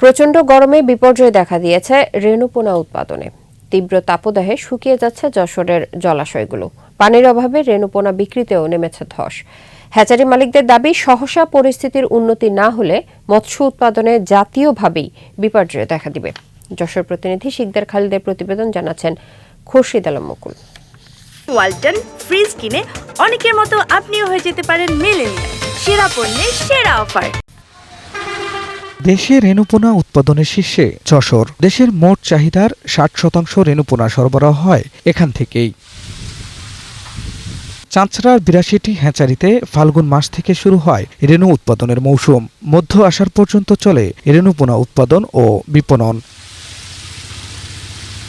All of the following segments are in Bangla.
প্রচণ্ড গরমে বিপর্যয় দেখা দিয়েছে রেণুপোনা উৎপাদনে। তীব্র তাপদাহে শুকিয়ে যাচ্ছে যশোরের জলাশয়গুলো। পানির অভাবে রেণুপোনা বিক্রিতেও নেমেছে ধস। হ্যাচারি মালিকদের দাবি, সহসা পরিস্থিতির উন্নতি না হলে মৎস্য উৎপাদনে জাতীয়ভাবেই বিপর্যয় দেখা দিবে। যশোর প্রতিনিধি শিকদার খালিদের প্রতিবেদন জানাচ্ছেন খুরশিদ আলম মুকুল। ওয়ালটন ফ্রিজ কিনে অনেকের মতো আপনিও হয়ে যেতে পারেন মেলেনিয়া সেরা পণ্যের সেরা অফার। দেশে রেণুপোনা উৎপাদনের শীর্ষে যশোর। দেশের মোট চাহিদার ষাট শতাংশ রেণুপোনা সরবরাহ হয় এখান থেকেই। চাঁচড়ার বিরাশিটি হ্যাচারিতে ফাল্গুন মাস থেকে শুরু হয় রেণু উৎপাদনের মৌসুম। মধ্য আসার পর্যন্ত চলে রেণুপোনা উৎপাদন ও বিপণন।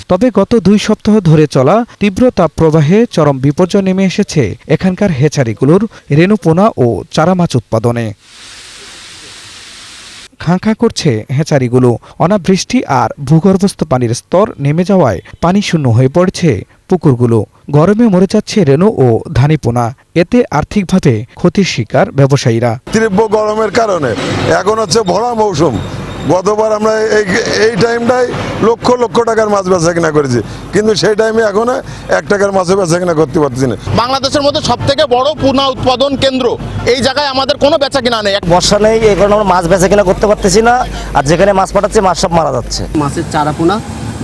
তবে গত দুই সপ্তাহ ধরে চলা তীব্র তাপপ্রবাহে চরম বিপর্যয় নেমে এসেছে এখানকার হেচারিগুলোর রেণুপোনা ও চারা মাছ উৎপাদনে। খাঁ খাঁ করছে হেঁচারিগুলো। অনাবৃষ্টি আর ভূগর্ভস্থ পানির স্তর নেমে যাওয়ায় পানি শূন্য হয়ে পড়ছে পুকুরগুলো। গরমে মরে যাচ্ছে রেণু ও ধানিপোনা এতে আর্থিকভাবে ক্ষতির শিকার ব্যবসায়ীরা। তীব্র গরমের কারণে এখন হচ্ছে ভরা মৌসুম। গতবার আমরা এই এই টাইমটাই লক্ষ লক্ষ টাকার মাছ বেচা কিনা করেছি। কিন্তু সেই টাইমে এখন এক টাকার মাছও বেচা কিনা করতে পারছি না। বাংলাদেশের মধ্যে সব থেকে বড় পুনা উৎপাদন কেন্দ্র এই জায়গায় আমাদের কোনো বেচা কিনা নেই। বর্ষা নেই এই কারণে আমরা মাছ বেচা কিনা করতে পারতেছি না আর যেখানে মাছ পাঠাচ্ছি মাছ সব মারা যাচ্ছে। মাছের চারাপোনা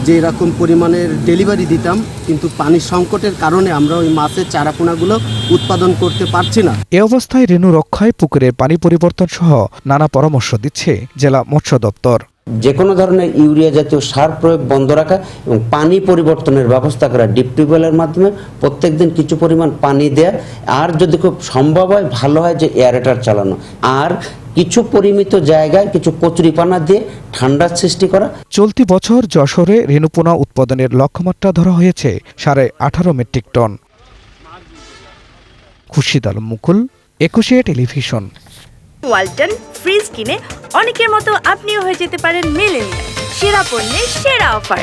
যে এরকম পরিমাণের ডেলিভারি দিতাম কিন্তু পানির সংকটের কারণে আমরা ওই মাছের চারাপোনাগুলো উৎপাদন করতে পারছি না। এ অবস্থায় রেণু রক্ষায় পুকুরের পানি পরিবর্তন সহ নানা পরামর্শ দিচ্ছে জেলা মৎস্য দপ্তর। যে কোনো ধরনের ইউরিয়া জাতীয় সার প্রয়োগ বন্ধ রাখা এবং পানি পরিবর্তনের ব্যবস্থা করা ডিপ টিউবওয়েলের মাধ্যমে প্রত্যেক দিন কিছু পরিমাণ পানি দেয়া আর যদি খুব সম্ভব হয় ভালো হয় যে এয়ারেটার চালানো। আর কিছু পরিমিত জায়গায় কিছু কচুরিপানা দিয়ে ঠান্ডার সৃষ্টি করা। চলতি বছর যশোরে রেণুপোনা উৎপাদনের লক্ষ্যমাত্রা ধরা হয়েছে সাড়ে আঠারো metric ton. Khurshid Alam Mukul Ekushey television. Walton fridge কিনে অনেকের মতো আপনিও হয়ে যেতে পারেন মেলেনিয়া সেরা পণ্যের সেরা অফার।